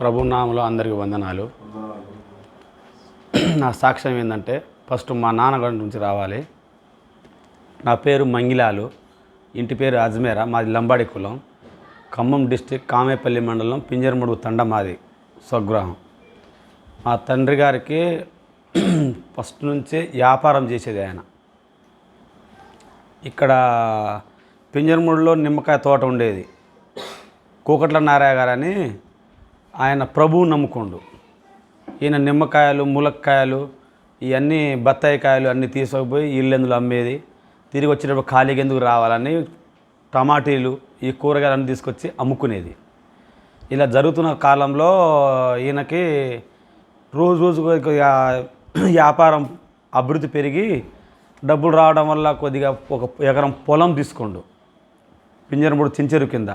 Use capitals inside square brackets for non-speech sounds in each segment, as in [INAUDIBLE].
ప్రభు నామలో అందరికి వందనాలు. నా సాక్ష్యం ఏంటంటే ఫస్ట్ మా నాన్నగారి నుంచి రావాలి. నా పేరు మంగిలాలు ఇంటి పేరు అజ్మేరా మాది లంబాడి కులం. ఖమ్మం డిస్టిక్ కామేపల్లి మండలం పింజరముడు తండ మాది స్వగృహం. మా తండ్రి గారికి [CLEARS THROAT] ఫస్ట్ నుంచే వ్యాపారం చేసేది ఆయన. ఇక్కడ పింజరముడిలో నిమ్మకాయ తోట ఉండేది. కూకట్ల నారాయణ గారు అని ఆయన ప్రభువు నమ్ముకోండు. ఈయన నిమ్మకాయలు ములక్కాయలు ఇవన్నీ బత్తాయి కాయలు అన్నీ తీసుకుపోయి ఇల్లెందులో అమ్మేది. తిరిగి వచ్చేటప్పుడు ఖాళీగా ఎందుకు రావాలని టమాటీలు ఈ కూరగాయలన్నీ తీసుకొచ్చి అమ్ముకునేది. ఇలా జరుగుతున్న కాలంలో ఈయనకి రోజు రోజు కొద్దిగా వ్యాపారం అభివృద్ధి పెరిగి డబ్బులు రావడం వల్ల కొద్దిగా ఒక ఎకరం పొలం తీసుకోండు. పింజరముడు చించెరు కింద.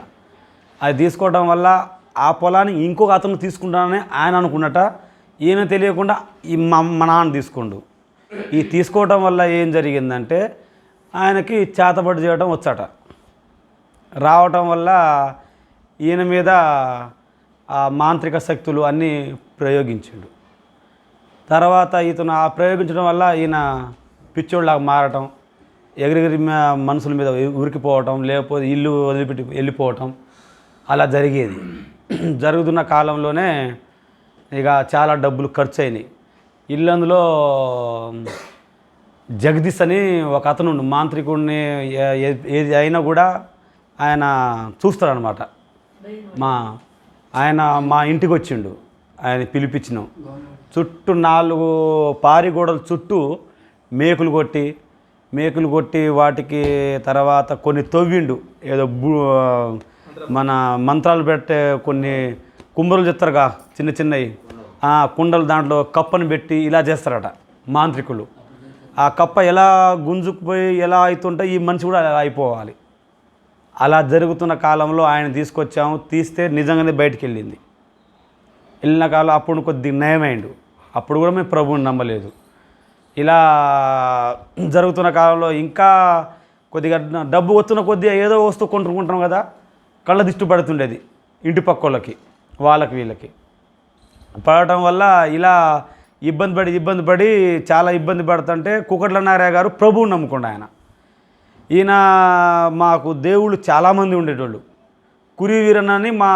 అది తీసుకోవడం వల్ల ఆ పొలాన్ని ఇంకొక అతను తీసుకుంటానని ఆయన అనుకున్నట. ఈయన తెలియకుండా ఈ మా మా నాన్న తీసుకోండు. ఈ తీసుకోవటం వల్ల ఏం జరిగిందంటే ఆయనకి చేతబడి చేయడం వచ్చాట. రావటం వల్ల ఈయన మీద ఆ మాంత్రిక శక్తులు అన్నీ ప్రయోగించిండు. తర్వాత ఇతను ఆ ప్రయోగించడం వల్ల ఈయన పిచ్చోళ్ళలాగా మారటం ఎగిరిగిరి మనుషుల మీద ఉరికిపోవటం లేకపోతే ఇల్లు వదిలిపెట్టి వెళ్ళిపోవటం అలా జరిగేది. [CLEARS THROAT] జరుగుతున్న కాలంలోనే ఇక చాలా డబ్బులు ఖర్చు అయినాయి ఇల్లందులో జగదీష్ అని ఒక అతను మాంత్రికుడిని ఏ- ఏది అయినా కూడా ఆయన చూస్తాడనమాట మా ఆయన మా ఇంటికి వచ్చిండు ఆయన పిలిపించినాం. చుట్టూ నాలుగు పారిగోడల చుట్టూ మేకులు కొట్టి మేకులు కొట్టి వాటికి తర్వాత కొన్ని తవ్విండు. ఏదో బూ మన మంత్రాలు పెట్టే కొన్ని కుంభరులు చెప్తారుగా చిన్న చిన్నవి ఆ కుండలు దాంట్లో కప్పను పెట్టి ఇలా చేస్తారట మాంత్రికులు. ఆ కప్ప ఎలా గుంజుకుపోయి ఎలా అవుతుంటే ఈ మనిషి కూడా అలా అయిపోవాలి. అలా జరుగుతున్న కాలంలో ఆయన తీసుకొచ్చాము తీస్తే నిజంగానే బయటికి వెళ్ళింది వెళ్ళిన కాలం అప్పుడు కొద్దిగా నయమైండు. అప్పుడు కూడా మేము ప్రభువుని నమ్మలేదు. ఇలా జరుగుతున్న కాలంలో ఇంకా కొద్దిగా డబ్బు వస్తున్న కొద్దిగా ఏదో వస్తువు కొనుక్కుంటాం కదా కళ్ళ దిష్టి పడుతుండేది ఇంటి పక్కోళ్ళకి వాళ్ళకి వీళ్ళకి. పడటం వల్ల ఇలా ఇబ్బంది పడి ఇబ్బంది పడి చాలా ఇబ్బంది పడుతుంటే కుకట్ల నారాయ గారు ప్రభువుని నమ్ముకుండా ఆయన. ఈయన మాకు దేవుళ్ళు చాలామంది ఉండేటోళ్ళు. కురి వీరనని మా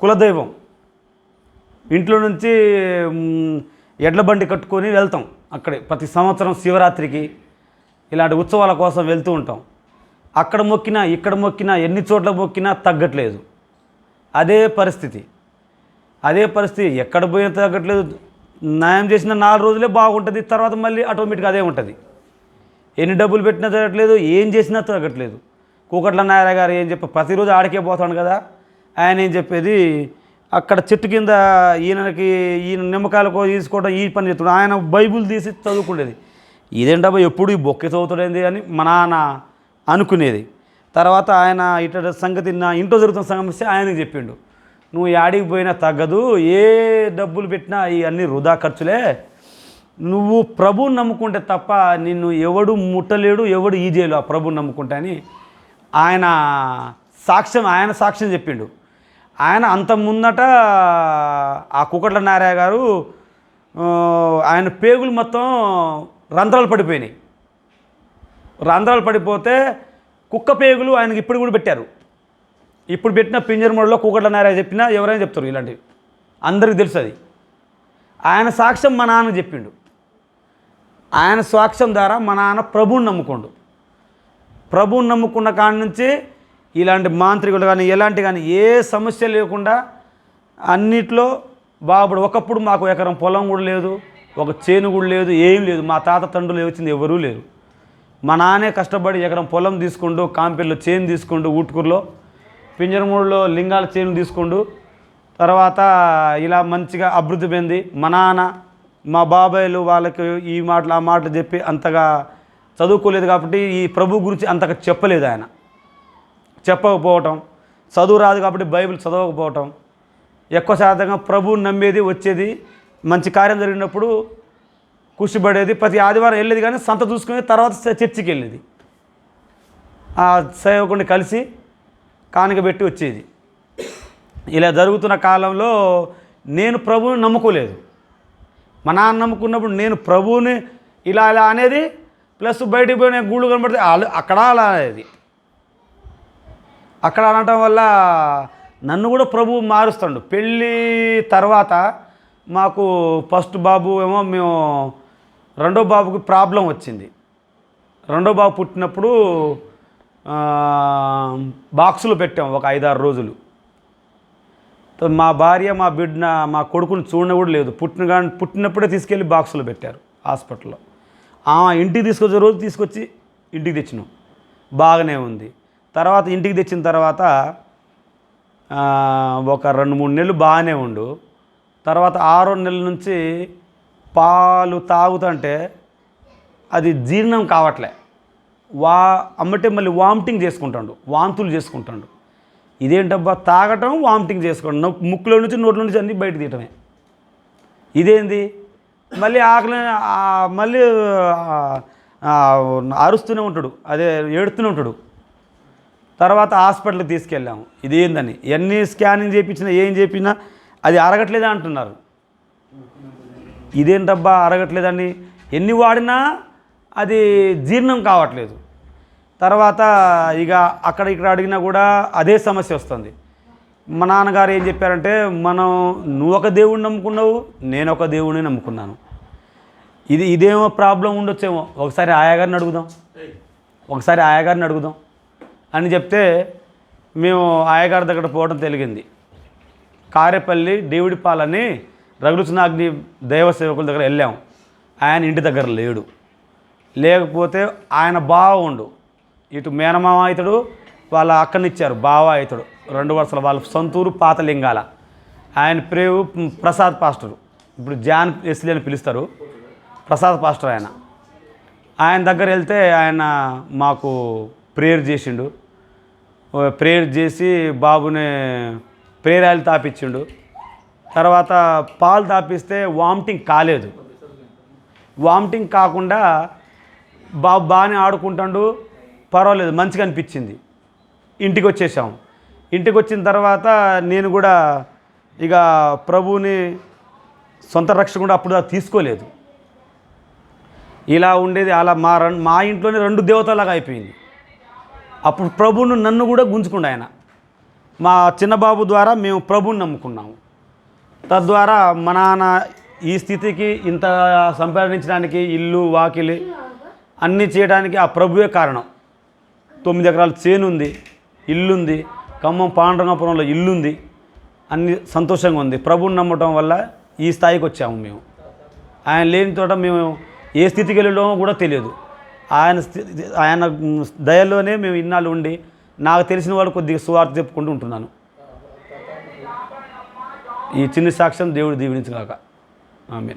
కులదైవం. ఇంట్లో నుంచి ఎడ్ల బండి కట్టుకొని వెళ్తాం అక్కడే. ప్రతి సంవత్సరం శివరాత్రికి ఇలాంటి ఉత్సవాల కోసం వెళ్తూ ఉంటాం. అక్కడ మొక్కినా ఇక్కడ మొక్కినా ఎన్ని చోట్ల మొక్కినా తగ్గట్లేదు. అదే పరిస్థితి. అదే పరిస్థితి. ఎక్కడ పోయినా తగ్గట్లేదు. న్యాయం చేసిన నాలుగు రోజులే బాగుంటుంది. తర్వాత మళ్ళీ ఆటోమేటిక్గా అదే ఉంటుంది. ఎన్ని డబ్బులు పెట్టినా తగ్గట్లేదు ఏం చేసినా తగ్గట్లేదు. కూకట్ల నాయర గారు ఏం చెప్ప ప్రతిరోజు ఆడికే పోతాడు కదా. ఆయన ఏం చెప్పేది? అక్కడ చెట్టు కింద ఈయనకి ఈయన నిమ్మకాయలు కో- తీసుకోవడం ఈ పని చేస్తున్నాడు. ఆయన బైబుల్ తీసి చదువుకునేది ఇదేంటబ్బా ఎప్పుడు ఈ బొక్కే చదువుతాడేంది అని మా నాన్న అనుకునేది. తర్వాత ఆయన ఇట సంగతి నా ఇంట్లో జరుగుతున్న సమస్య ఆయనకి చెప్పిండు. నువ్వు యాడికి పోయినా తగ్గదు. ఏ డబ్బులు పెట్టినా ఇవన్నీ వృధా ఖర్చులే. నువ్వు ప్రభువుని నమ్ముకుంటే తప్ప నిన్ను ఎవడు ముట్టలేడు ఎవడు ఈజేయలు ఆ ప్రభుని నమ్ముకుంటే అని ఆయన సాక్ష్యం ఆయన సాక్ష్యం చెప్పిండు. ఆయన అంత ముందట ఆ కుకట్ల నారాయ గారు ఆయన పేగులు మొత్తం రంధ్రాలు పడిపోయినాయి. రంధ్రాలు పడిపోతే కుక్క పేగులు ఆయనకి ఇప్పుడు కూడా పెట్టారు. ఇప్పుడు పెట్టిన పింజరమూడలో కూకట్ల నారాయ చెప్పినా ఎవరైనా చెప్తారు ఇలాంటివి అందరికీ తెలుసు అది. ఆయన సాక్ష్యం మా నాన్న చెప్పిండు. ఆయన సాక్ష్యం ద్వారా మా నాన్న ప్రభువుని నమ్ముకోండు. ప్రభువుని నమ్ముకున్న కాడి నుంచి ఇలాంటి మాంత్రికులు కానీ ఎలాంటి కానీ ఏ సమస్య లేకుండా అన్నిట్లో బాబుడు ఒకప్పుడు మాకు ఎకరం పొలం కూడా లేదు ఒక చేను కూడా లేదు ఏం లేదు. మా తాత తండ్రులు వచ్చింది ఎవరూ లేరు. మా నాన్నే కష్టపడి ఎకరం పొలం తీసుకుంటూ కాంపెల్లో చేను తీసుకుంటూ ఊటుకూరులో పింజరమూడులో లింగాల చేను తీసుకుండు తర్వాత ఇలా మంచిగా అభివృద్ధి పొంది మా నాన్న మా బాబాయ్లు వాళ్ళకి ఈ మాటలు ఆ మాటలు చెప్పి అంతగా చదువుకోలేదు కాబట్టి ఈ ప్రభు గురించి అంతగా చెప్పలేదు ఆయన. చెప్పకపోవటం చదువు రాదు కాబట్టి బైబిల్ చదవకపోవటం ఎక్కువ శాతంగా ప్రభువుని నమ్మేది వచ్చేది మంచి కార్యం జరిగినప్పుడు కూర్చోబడేది ప్రతి ఆదివారం వెళ్ళేది కానీ సంత చూసుకుని తర్వాత చ- చర్చికి వెళ్ళేది. ఆ సేవకుడిని కలిసి కానుక పెట్టి వచ్చేది. ఇలా జరుగుతున్న కాలంలో నేను ప్రభువుని నమ్ముకోలేదు. మా నాన్న నమ్ముకున్నప్పుడు నేను ప్రభువుని ఇలా ఇలా అనేది ప్లస్ బయటికి పోయిన గూళ్ళు కనబడితే వాళ్ళు అక్కడ అలా అనేది. అక్కడ అనటం వల్ల నన్ను కూడా ప్రభువు మారుస్తాడు. పెళ్ళి తర్వాత మాకు ఫస్ట్ బాబు ఏమో మేము రెండో బాబుకి ప్రాబ్లం వచ్చింది. రెండో బాబు పుట్టినప్పుడు బాక్సులు పెట్టాం ఒక ఐదారు రోజులు. మా భార్య మా బిడ్డ మా కొడుకుని చూడన కూడా లేదు. పుట్టిన కానీ పుట్టినప్పుడే తీసుకెళ్ళి బాక్సులు పెట్టారు హాస్పిటల్లో. ఆమె ఇంటికి తీసుకొచ్చే రోజు తీసుకొచ్చి ఇంటికి తెచ్చినాం. బాగానే ఉంది. తర్వాత ఇంటికి తెచ్చిన తర్వాత ఒక రెండు మూడు నెలలు బాగానే ఉండు. తర్వాత ఆరో నెలల నుంచి పాలు తాగుతుంటే అది జీర్ణం కావట్లే. వా అమ్మటే మళ్ళీ వామిటింగ్ చేసుకుంటాడు వాంతులు చేసుకుంటాడు. ఇదేంటబ్బా తాగటం వామిటింగ్ చేసుకోవడం. నో ముక్కులో నుంచి నోట్లో నుంచి అన్నీ బయట తీయటమే. ఇదేంది? మళ్ళీ ఆకలి మళ్ళీ అరుస్తూనే ఉంటాడు. అదే ఏడుతూనే ఉంటాడు. తర్వాత హాస్పిటల్కి తీసుకెళ్ళాము. ఇదేందని. ఎన్ని స్కానింగ్ చేయించినా ఏం చేపినా అది అరగట్లేదా అంటున్నారు. ఇదేంటబ్బా అరగట్లేదని ఎన్ని వాడినా అది జీర్ణం కావట్లేదు. తర్వాత ఇక అక్కడ ఇక్కడ అడిగినా కూడా అదే సమస్య వస్తుంది. మా నాన్నగారు ఏం చెప్పారంటే మనం నువ్వు ఒక దేవుడిని నమ్ముకున్నావు నేను ఒక దేవుడిని నమ్ముకున్నాను. ఇది ఇదేమో ప్రాబ్లం ఉండొచ్చేమో. ఒకసారి ఆయాగారిని అడుగుదాం. ఒకసారి ఆయాగారిని అడుగుదాం. అని చెప్తే మేము ఆయగారి దగ్గర పోవడం తెలిగింది. కారేపల్లి దేవుడిపాలని రఘులుచనాగ్ని దైవ సేవకుల దగ్గర వెళ్ళాం. ఆయన ఇంటి దగ్గర లేడు. లేకపోతే ఆయన బావ ఉండు. ఇటు మేనమామ ఇతడు వాళ్ళ అక్కనిచ్చారు బావ ఇతడు రెండు వరుసల వాళ్ళ సొంతూరు పాతలింగాల. ఆయన ప్రేవు ప్రసాద్ పాస్టర్. ఇప్పుడు జాన్ ఎస్లీ అని పిలుస్తారు. ప్రసాద్ పాస్టర్ ఆయన. ఆయన దగ్గర వెళ్తే ఆయన మాకు ప్రేయర్ చేసిండు. ప్రేయర్ చేసి బాబుని ప్రేయర్ తాపించిండు తర్వాత పాలు తాపిస్తే వామిటింగ్ కాలేదు. వామిటింగ్ కాకుండా బాబు బాగానే ఆడుకుంటాడు. పర్వాలేదు మంచిగా అనిపించింది. ఇంటికి వచ్చేసాం. ఇంటికి వచ్చిన తర్వాత నేను కూడా ఇక ప్రభువుని సొంత రక్షణ కూడా అప్పుడు తీసుకోలేదు. ఇలా ఉండేది అలా మా రన్ మా ఇంట్లోనే రెండు దేవతలాగా అయిపోయింది. అప్పుడు ప్రభువును నన్ను కూడా గుంజుకుండా ఆయన. మా చిన్న బాబు ద్వారా మేము ప్రభుని నమ్ముకున్నాము. తద్వారా మా నాన్న ఈ స్థితికి ఇంత సంపాదించడానికి ఇల్లు వాకిలి అన్నీ చేయడానికి ఆ ప్రభువే కారణం. తొమ్మిది ఎకరాల చేను ఉంది ఇల్లుంది ఖమ్మం పాండురంగపురంలో ఇల్లుంది అన్ని సంతోషంగా ఉంది. ప్రభువుని నమ్మటం వల్ల ఈ స్థాయికి వచ్చాము మేము. ఆయన లేని తోట మేము ఏ స్థితికి వెళ్ళడమో కూడా తెలియదు. ఆయన స్థితి ఆయన దయలోనే మేము ఇన్నాళ్ళు ఉండి నాకు తెలిసిన వాళ్ళు కొద్దిగా సువార్త చెప్పుకుంటూ ఉంటున్నాను. ఈ చిన్న సాక్ష్యం దేవుడు దీవించగాక. ఆమె